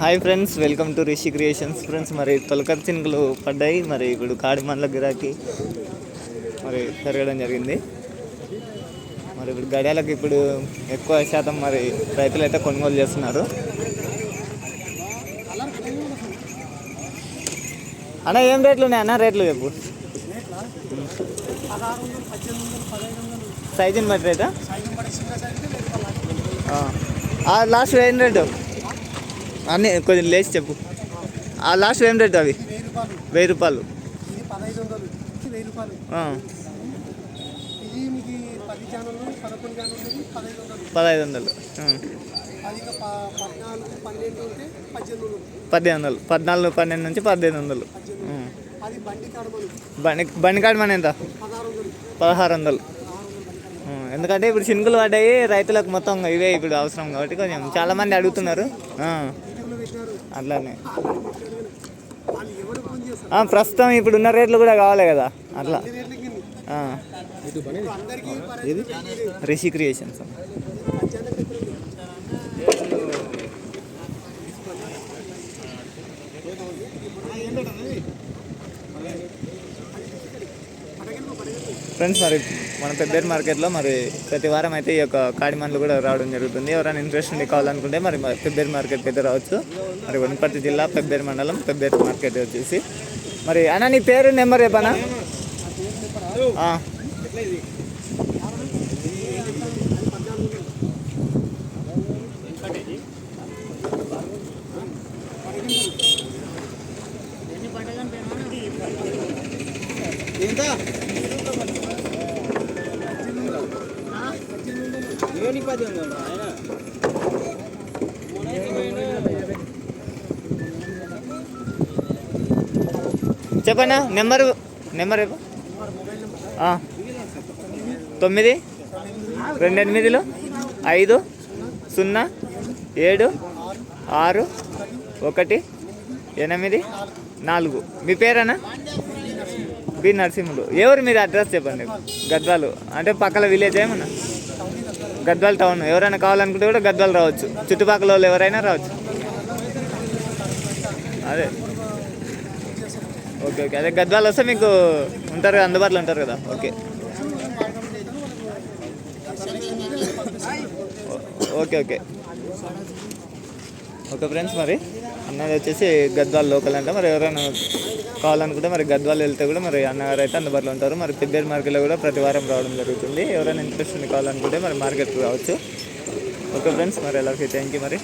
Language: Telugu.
Hi friends welcome to Rishi creations. Friends మరి తొలకరి చినుకులు పడ్డాయి. మరి ఇప్పుడు కాడి మండల గిరాకీ మరి పెరగడం జరిగింది. మరి ఇప్పుడు గడియాలకు ఇప్పుడు ఎక్కువ శాతం మరి రైతులు అయితే కొనుగోలు చేస్తున్నారు. అన్న ఏం రేట్లు ఉన్నాయి? అన్న రేట్లు చెప్పు. సైజుని బట్టి రేటా? లాస్ట్ ఏం రేటు? అన్నీ కొంచెం లేచి చెప్పు. ఆ లాస్ట్ ఏం రేట్ అవి? వెయ్యి రూపాయలు. పదహైదు వందలు. పద్దెనిమిది వందలు. పద్నాలుగు పన్నెండు నుంచి పద్దెనిమిది వందలు. బండి బండి బండి కాడ మన ఎంత? పదహారు వందలు. ఎందుకంటే ఇప్పుడు చినుకులు పడ్డాయి రైతులకు మొత్తం ఇవే ఇప్పుడు అవసరం కాబట్టి కొంచెం చాలా మంది అడుగుతున్నారు. అట్లానే. ప్రస్తుతం ఇప్పుడు ఉన్న రేట్లు కూడా కావాలి కదా అట్లా. రిషి క్రియేషన్స్. ఫ్రెండ్స్ మరి మన పెబ్బేరు మార్కెట్లో మరి ప్రతి వారం అయితే ఈ యొక్క కాడిమండ్లు కూడా రావడం జరుగుతుంది. ఎవరైనా ఇంట్రెస్ట్ ఉండి కావాలనుకుంటే మరి మన పెబ్బేరు మార్కెట్కి అయితే రావచ్చు. మరి వనపర్తి జిల్లా పెబ్బేరు మండలం పెబ్బేరు మార్కెట్ వచ్చేసి. మరి అన్న నీ పేరు నెంబర్ చెప్పనా? ఆ. చెప్పనా నెంబరు? నెంబర్ తొమ్మిది రెండు ఎనిమిదిలో ఐదు సున్నా ఏడు ఆరు ఒకటి ఎనిమిది నాలుగు. మీ పేరేనా బి నరసింహులు. ఎవరు మీరు అడ్రస్ చెప్పండి? గద్వాలు. అంటే పక్కల విలేజ్ ఏమన్నా? గద్వాల టౌన్. ఎవరైనా కావాలనుకుంటే కూడా గద్వాలు రావచ్చు. చుట్టుపక్కల వాళ్ళు ఎవరైనా రావచ్చు. అదే. Okay okay. అదే గద్వాల వస్తే మీకు ఉంటారు కదా అందుబాటులో ఉంటారు కదా. Okay. Okay okay. Okay friends మరి అన్నది వచ్చేసి గద్వాల్ లోకల్ అంట. మరి ఎవరైనా కావాలనుకుంటే మరి గద్వాల్ వెళ్తే కూడా మరి అన్నగారు అయితే అందుబాటులో ఉంటారు. మరి పెద్దేరు మార్కెట్లో కూడా ప్రతి వారం రావడం జరుగుతుంది. ఎవరైనా ఇంట్రెస్ట్ ఉంది కావాలనుకుంటే మరి మార్కెట్కి రావచ్చు. ఓకే ఫ్రెండ్స్ మరి ఎలా థ్యాంక్ యూ మరి.